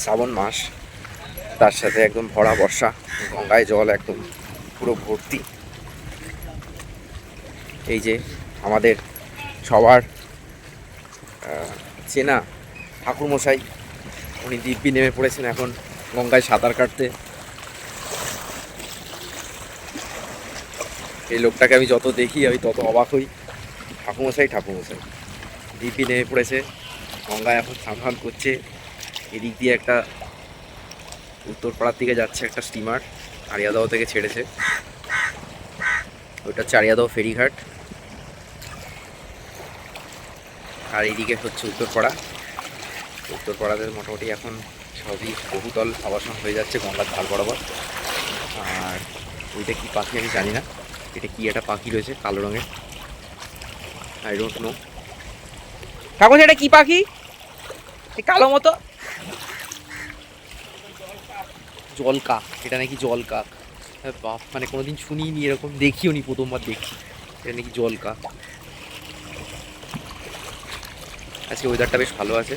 শ্রাবণ মাস, তার সাথে একদম ভরা বর্ষা, গঙ্গায় জল একদম পুরো ভর্তি। এই যে আমাদের সবার চেনা ঠাকুরমশাই, উনি দিব্যি নেমে পড়েছেন এখন গঙ্গায় সাঁতার কাটতে। এই লোকটাকে আমি যত দেখি, আমি তত অবাক হই। ঠাকুমশাই ঠাকুমশাই দিব্যি নেমে পড়েছে, গঙ্গায় এখন স্নান করছে। এদিক দিয়ে একটা উত্তরপাড়ার দিকে যাচ্ছে একটা স্টিমার আরিয়াদাও থেকে ছেড়েছে। ওইটা হচ্ছে আরিয়াদাও ফেরিঘাট। আর এইদিকে হচ্ছে উত্তরপাড়া। উত্তরপাড়াতে মোটামুটি এখন সবই বহুতল আবাসন হয়ে যাচ্ছে গঙ্গার ধার বরাবর। আর ওইটা কি পাখি আমি জানি না। এটা কি একটা পাখি রয়েছে কালো রঙের? আই ডোন্ট নো ঠাকুর এটা কি পাখি? কালো মতো? জল কাক এটা নাকি জল কাক বাপ মানে কোনোদিন শুনি নি এরকম, দেখিও নি, প্রথমবার দেখি এটা নাকি জল কাক আজকে ওয়েদারটা বেশ ভালো আছে।